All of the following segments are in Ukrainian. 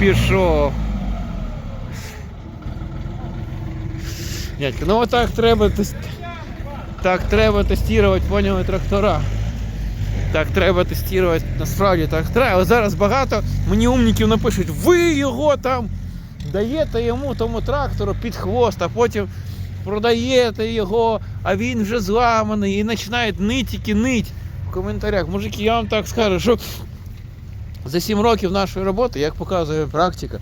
пішов. Дядько, ну отак треба так треба тестувати, поняли, трактора. Так треба тестувати, насправді так треба. Зараз багато мені умників напишуть, ви його там даєте йому тому трактору під хвост, а потім продаєте його, а він вже зламаний і починають нитики нить в коментарях. Мужики, я вам так скажу, що за 7 років нашої роботи, як показує практика,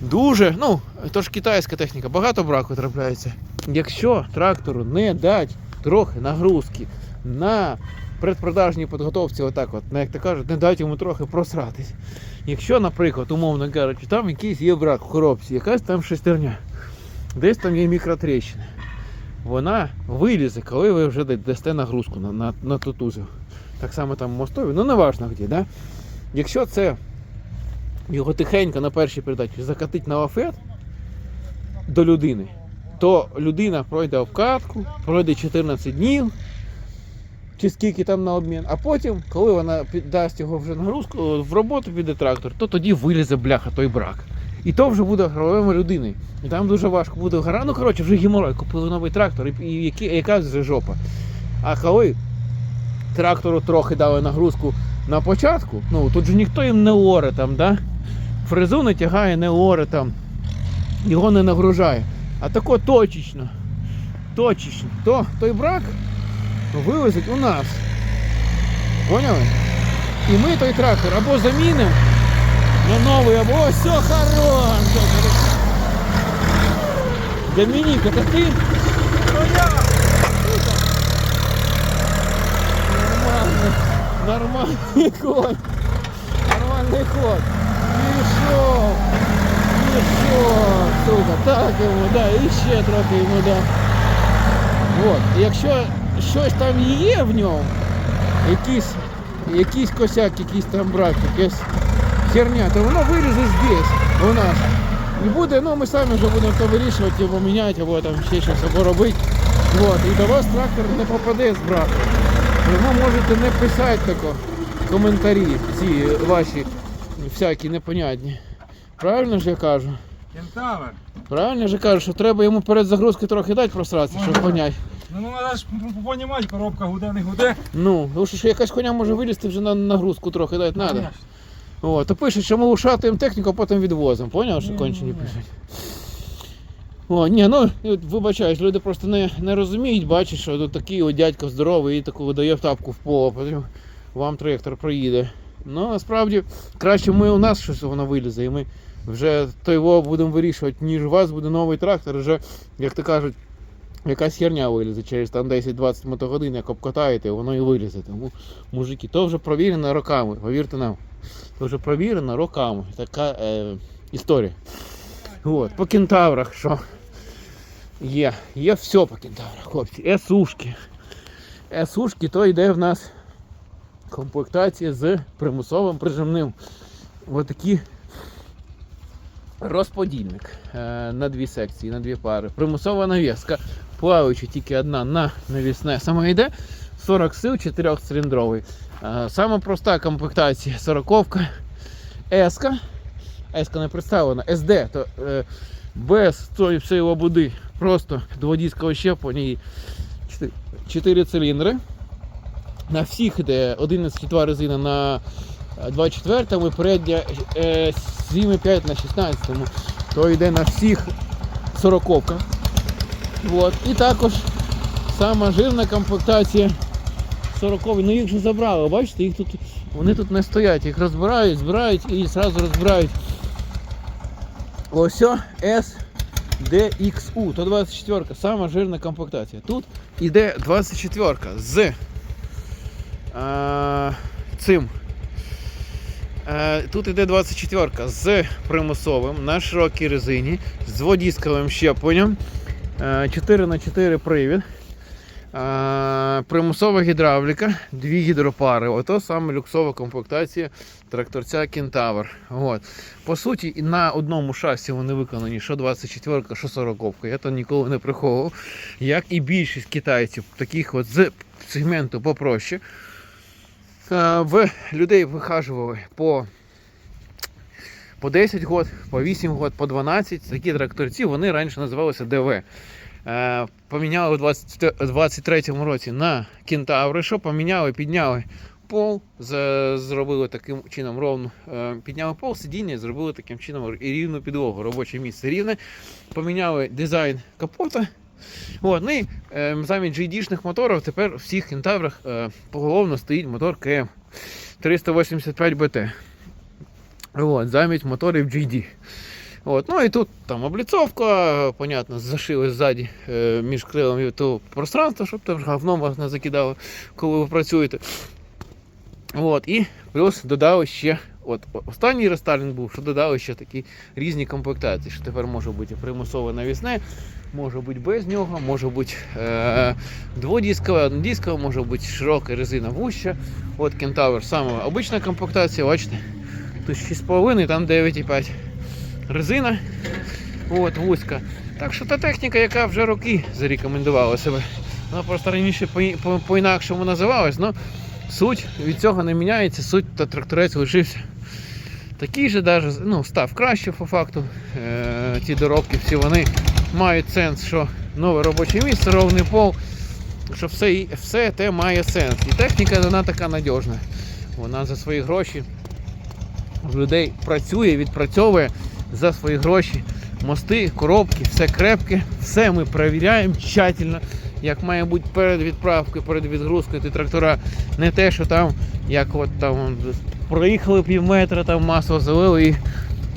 дуже, ну, то ж китайська техніка, багато браку трапляється. Якщо трактору не дать трохи нагрузки на предпродажній підготовці, отак от, ну, як то кажуть, не дать йому трохи просратись. Якщо, наприклад, умовно кажучи, там якийсь є брак в коробці, якась там шестерня, десь там є мікротріщини, вона вилізе, коли ви вже дасте нагрузку на, на, на тутузів. Так само там мостові, ну не важно де, да? Якщо це його тихенько на першій передачі закатить на лафет до людини, то людина пройде обкатку, пройде 14 днів, чи скільки там на обмін, а потім, коли вона дасть його вже нагрузку в роботу піде трактор, то тоді вилізе бляха той брак. І то вже буде грошовими людини. І там дуже важко буде гора. Ну коротше, вже геморой, купили новий трактор, і, і які, яка вже жопа. А коли трактору трохи дали нагрузку на початку, ну тут же ніхто їм не оре там, да? Фрезу не тягає, не оре там, його не нагружає. А тако точечно, точечно, то той брак вивезуть у нас. Поняли? І ми той трактор або замінимо на новий, або ось все хорош. Домініка, та ти? Нормально. Нормальний ход. Нормальний ход. Пішов. Пішов. Сука, так йому, да, і ще трохи йому дам. От. Якщо щось там є в ньому, якийсь, якийсь косяк, якийсь там брак, якась херня, то воно вилізе здесь, у нас. І буде, ну ми самі вже будемо то вирішувати, або міняти, або там ще щось або робити. От. І до вас трактор не попаде з браком. Тому можете не писати тако коментарі ці ваші всякі непонятні. Правильно ж я кажу? Кентавр. Правильно ж я кажу, що треба йому перед загрузкою трохи дати просратися, щоб поняти. Ну, ну треба ж понімати, коробка гуде, не гуде. Ну, тому що якась коня може вилізти вже на нагрузку трохи дати треба. О, то пишуть, що ми ушатуємо техніку, а потім відвозимо. Поняв, що кончені ні, ні. пишуть. О, ні, ну вибачаюсь, люди просто не, не розуміють, бачать, що тут такий от дядько здоровий і таку видає тапку в поло, потім вам трактор проїде. Ну, насправді, краще ми у нас щось воно вилізе, і ми вже то його будемо вирішувати, ніж у вас буде новий трактор, вже, як то кажуть, якась херня вилізе через там 10-20 мотогодин, як обкатаєте, воно і вилізе. Тому, мужики, то вже провірено роками, повірте нам. То вже провірено роками. Така е, історія. От, по кентаврах, що є. Є все по кентаврах, хлопці. Есушки. Есушки, то йде в нас комплектація з примусовим прижимним. Ось такі розподільник е, на дві секції, на дві пари. Примусова навіска. Плаваючи тільки одна на навісне. Саме йде 40 сил 4-циліндровий. Е, Сама проста комплектація 40-ка. С-ка. С-ка не представлена. СД, то е, без цієї всієї лабуди. Просто до щеплення і 4 циліндри. На всіх йде 11 резина на 24 і передня е, 7,5 на 16 то йде на всіх 40 От. І також сама жирна комплектація 40 Ну їх же забрали, бачите, їх тут, вони тут не стоять, їх розбирають, збирають і одразу розбирають. Ось о, SDXU, то 24 сама жирна комплектація. Тут іде 24 з а, цим. Е, Тут іде 24 з примусовим на широкій резині, з водійськовим щепленням, 4 на 4 привід, примусова гідравліка, дві гідропари. Ото саме люксова комплектація тракторця Кентавр. От. По суті, на одному шасі вони виконані що 24, що 40. Я то ніколи не приховував. Як і більшість китайців, таких от з сегменту попроще. В людей вихажували по по 10 год, по 8 год, по 12. Такі тракторці вони раніше називалися ДВ. Е, поміняли у 23-му році на кентаври. Що поміняли? Підняли пол, зробили таким чином ровно. е, Підняли пол, сидіння, і зробили таким чином рівну підлогу. Робоче місце рівне. Поміняли дизайн капота. От, ну і е, замість GD-шних моторів тепер у всіх кентаврах поголовно стоїть мотор КМ 385 БТ. От, замість моторів GD. От, ну і тут там обліцовка, понятно, зашили ззаді е, між крилами то пространство, щоб там говном вас не закидало, коли ви працюєте. От, і плюс додали ще. От останній рестайлінг був, що додали ще такі різні комплектації, що тепер може бути примусове навісне, може бути без нього, може бути е, дводіскове, однодіскове, може бути широка резина вуща. От Кентавр саме обична комплектація, бачите, тут 6,5, там 9,5 резина. От, вузька. Так що та техніка, яка вже роки зарекомендувала себе. Вона просто раніше по- по- по-інакшому називалась, але суть від цього не міняється, суть та тракторець лишився. Такий же даже, ну, став краще по факту. Е, ті доробки всі вони мають сенс, що нове робоче місце, ровний пол, що все, все те має сенс. І техніка вона така надіжна. Вона за свої гроші в людей працює, відпрацьовує за свої гроші. Мости, коробки, все крепке, все ми перевіряємо тщательно, як має бути перед відправкою, перед відгрузкою ти трактора. Не те, що там, як от там проїхали пів метра, там масло залили і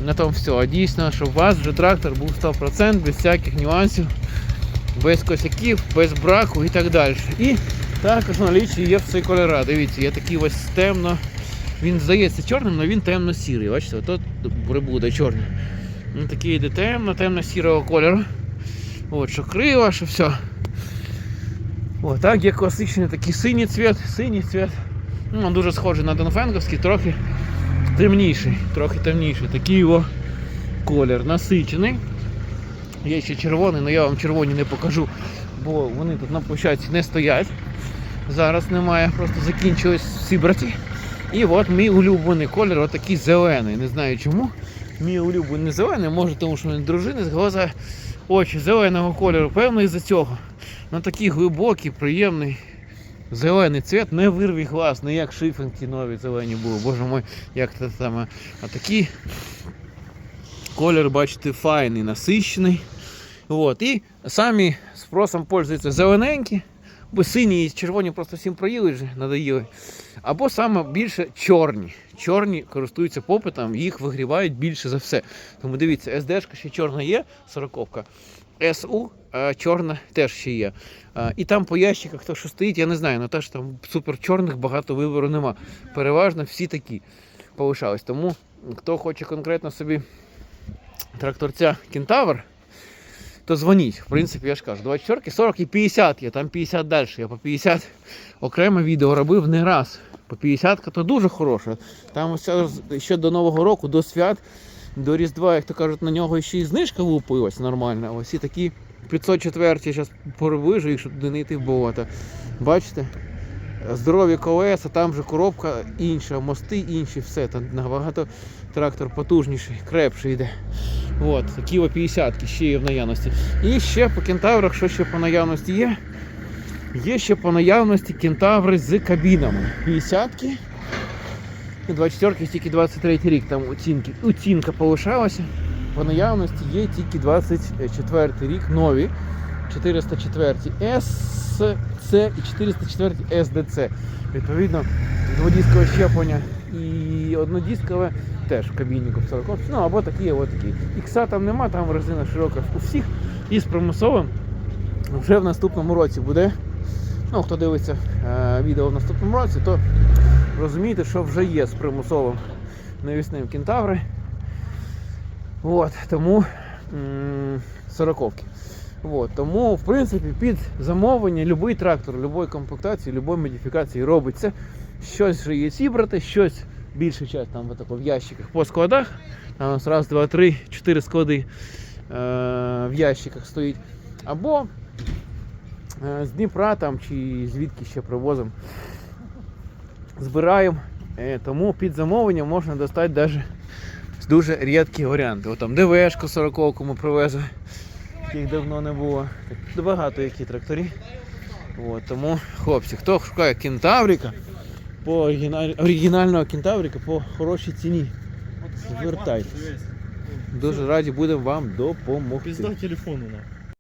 на тому все. А дійсно, щоб у вас вже трактор був 100% без всяких нюансів, без косяків, без браку і так далі. І також в налічі є всі кольора. Дивіться, є такий ось темно. Він здається чорним, але він темно-сірий. Бачите, ото прибуде чорний. Він такий йде темно, темно-сірого кольору. От, що криво, що все. О, так, є класичний такий синій цвіт, синій цвіт. Ну, дуже схожий на Донфенковський, трохи темніший, трохи темніший. Такий його колір насичений. Є ще червоний, але я вам червоні не покажу, бо вони тут на площадці не стоять. Зараз немає, просто закінчились всі браті. І от мій улюблений колір, отакий зелений. Не знаю чому. Мій улюблений зелений, може тому що він дружини з глаза очі зеленого кольору. Певно із-за цього. На такий глибокий, приємний зелений цвіт, не вирві глаз, не як шифенки нові зелені були. Боже мой, як це саме. А такий колір, бачите, файний, насищений. От. І самі спросом пользуються зелененькі, бо сині і червоні просто всім проїли вже, надоїли. Або саме більше чорні. Чорні користуються попитом, їх вигрівають більше за все. Тому дивіться, SD-шка ще чорна є, сороковка. СУ а, чорна теж ще є. А, і там по ящиках, хто що стоїть, я не знаю, але теж там супер чорних багато вибору нема. Переважно всі такі полишались. Тому хто хоче конкретно собі тракторця Кентавр, то дзвоніть. В принципі, я ж кажу, 24, 40 і 50 є, там 50 далі. Я по 50 окреме відео робив не раз. По 50 то дуже хороше. Там ще до Нового року, до свят, до Різдва, як то кажуть, на нього ще й знижка лупилась нормальна. Ось і такі 504 зараз їх, щоб туди не йти в болото. Бачите? Здорові колеса, там же коробка інша, мости інші, все. Там набагато трактор потужніший, крепший йде. От, о 50 ще є в наявності. І ще по кентаврах, що ще по наявності є? Є ще по наявності кентаври з кабінами. 50-ки. І 24-ки тільки 23 рік там оцінки. Оцінка полишалася. По наявності є тільки 24 рік нові. 404 SC і 404 SDC. Відповідно, дводіскове щеплення і однодіскове теж в кабіннику 40 Ну або такі, або такі. Ікса там нема, там резина широка у всіх. І з примусовим вже в наступному році буде. Ну, хто дивиться е, відео в наступному році, то розумієте, що вже є з примусовим навісним кентаври. От, тому сороковки. От, тому, в принципі, під замовлення будь-який трактор, будь-якої комплектації, будь-якої модифікації робиться. Щось вже є зібрати, щось більша часть там отако, в ящиках по складах. Там раз, два, три, чотири склади е, в ящиках стоїть. Або е, з Дніпра там чи звідки ще привозимо. Збираємо. Е, тому під замовлення можна достати навіть дуже рідкі варіанти. От там ДВшку 40 ми привезли, їх давно не було. Багато які тракторі. От, тому, хлопці, хто шукає кентаврика, по оригіналь... оригінального кентаврика по хорошій ціні. Звертайтесь. Дуже раді будемо вам допомогти. Пізда телефону на.